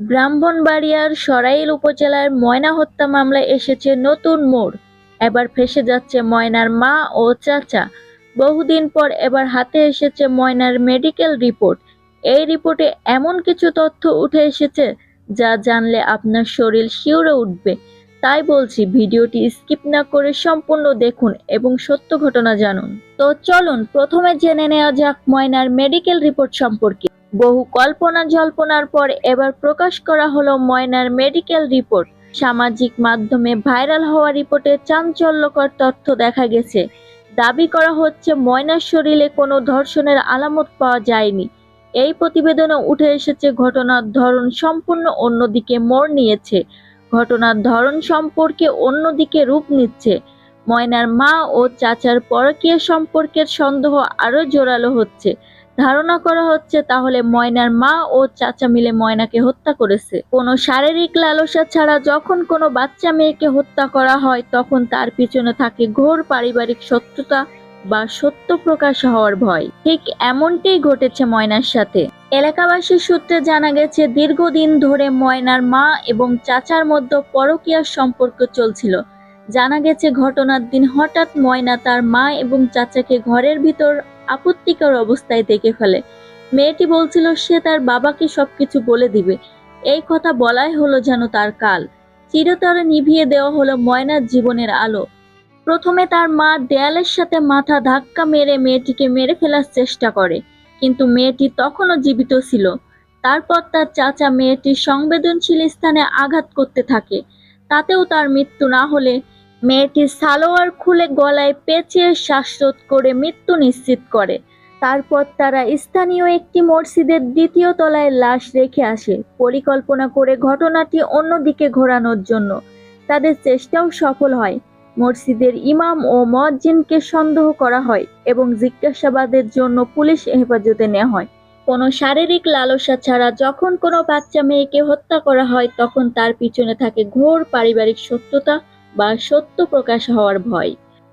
ব্রাহ্মণবাড়িয়ার সরাইল উপজেলার ময়না হত্যা মামলায় এসেছে নতুন মোড়। এবার ফেসে যাচ্ছে ময়নার মা ও চাচা। বহুদিন পর এবার হাতে এসেছে ময়নার মেডিকেল রিপোর্ট। এই রিপোর্টে এমন কিছু তথ্য উঠে এসেছে যা জানলে আপনার শরীর শিউরে উঠবে। তাই বলছি ভিডিওটি স্কিপ না করে সম্পূর্ণ দেখুন এবং সত্য ঘটনা জানুন। তো চলুন, প্রথমে জেনে নেওয়া যাক ময়নার মেডিকেল রিপোর্ট সম্পর্কে। বহু কল্পনা জল্পনার পর এবার প্রকাশ করা হলো ময়নার মেডিকেল রিপোর্ট। সামাজিক মাধ্যমে ভাইরাল হওয়া রিপোর্টে চাঞ্চল্যকর তথ্য দেখা গেছে। দাবি করা হচ্ছে ময়নার শরীরে কোনো ধর্ষণের আলামত পাওয়া যায়নি। এই প্রতিবেদনে উঠে এসেছে ঘটনার ধরন সম্পূর্ণ অন্যদিকে মোড় নিয়েছে। ঘটনার ধরন সম্পর্কে অন্যদিকে রূপ নিচ্ছে। ময়নার মা ও চাচার পরকীয় সম্পর্কের সন্দেহ আরও জোরালো হচ্ছে। ধারণা করা হচ্ছে তাহলে ময়নার মা ও চাচা মিলে ময়নাকে হত্যা করেছে। কোনো শারীরিক লালসা ছাড়া যখন কোনো বাচ্চা মেয়েকে হত্যা করা হয়, তখন তার পিছনে থাকে ঘোর পারিবারিক শত্রুতা বা সত্য প্রকাশ হওয়ার ভয়। ঠিক এমনটাই ঘটেছে ময়নার সাথে। এলাকাবাসীর সূত্রে জানা গেছে, দীর্ঘদিন ধরে ময়নার মা এবং চাচার মধ্যে পরকীয়ার সম্পর্ক চলছিল। জানা গেছে, ঘটনার দিন হঠাৎ ময়না তার মা এবং চাচাকে ঘরের ভিতর আপত্তিকর অবস্থায় দেখে ফেলে। মেয়েটি বলছিল, সে তার বাবাকে সবকিছু বলে দিবে। এই কথা বলাই হলো যেন তার কাল। চিরতরে নিভিয়ে দেওয়া হলো ময়নার জীবনের আলো। প্রথমে তার মা দেয়ালের সাথে মাথা ধাক্কা মেরে মেয়েটিকে মেরে ফেলার চেষ্টা করে, কিন্তু মেয়েটি তখনও জীবিত ছিল। তারপর তার চাচা মেয়েটির সংবেদনশীল স্থানে আঘাত করতে থাকে। তাতেও তার মৃত্যু না হলে মেয়েটির সালোয়ার খুলে গলায় পেঁচিয়ে শ্বাসরোধ করে মৃত্যু নিশ্চিত করে। তারপর তারা স্থানীয় একটি মসজিদের দ্বিতীয় তলায় লাশ রেখে আসে, পরিকল্পনা করে ঘটনাটি অন্যদিকে ঘোরানোর জন্য। তাদের চেষ্টাও সফল হয়। মসজিদের ইমাম ও মজ্জিনকে সন্দেহ করা হয় এবং জিজ্ঞাসাবাদের জন্য পুলিশ হেফাজতে নেওয়া হয়। কোনো শারীরিক লালসা ছাড়া যখন কোনো বাচ্চা মেয়েকে হত্যা করা হয়, তখন তার পিছনে থাকে ঘোর পারিবারিক সত্যতা বা সত্য প্রকাশ হওয়ার ভয়।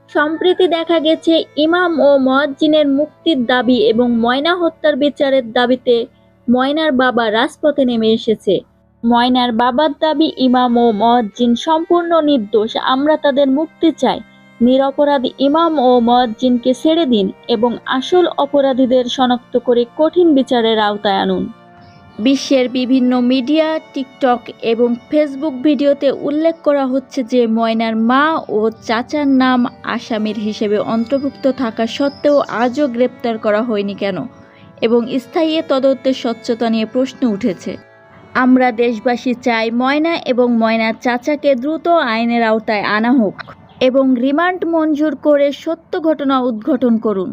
সম্প্রতি দেখা গেছে ইমাম ও মজ্জিনের মুক্তির দাবি এবং ময়না হত্যার বিচারের দাবিতে ময়নার বাবা রাজপথে নেমে এসেছে। ময়নার বাবার দাবি ইমাম ও মজ্জিন সম্পূর্ণ নির্দোষ, আমরা তাদের মুক্তি চাই। নিরপরাধ ইমাম ও মজ্জিনকে ছেড়ে দিন এবং আসল অপরাধীদের শনাক্ত করে কঠিন বিচারের আওতায় আনুন। বিশ্বের বিভিন্ন মিডিয়া, টিকটক এবং ফেসবুক ভিডিওতে উল্লেখ করা হচ্ছে যে ময়নার মা ও চাচার নাম আসামির হিসেবে অন্তর্ভুক্ত থাকা সত্ত্বেও আজও গ্রেপ্তার করা হয়নি কেন? এবং স্থায়ী তদন্তের স্বচ্ছতা নিয়ে প্রশ্ন উঠেছে। আমরা দেশবাসী চাই ময়না এবং ময়নার চাচাকে দ্রুত আইনের আওতায় আনা হোক এবং রিমান্ড মঞ্জুর করে সত্য ঘটনা উদ্ঘাটন করুন।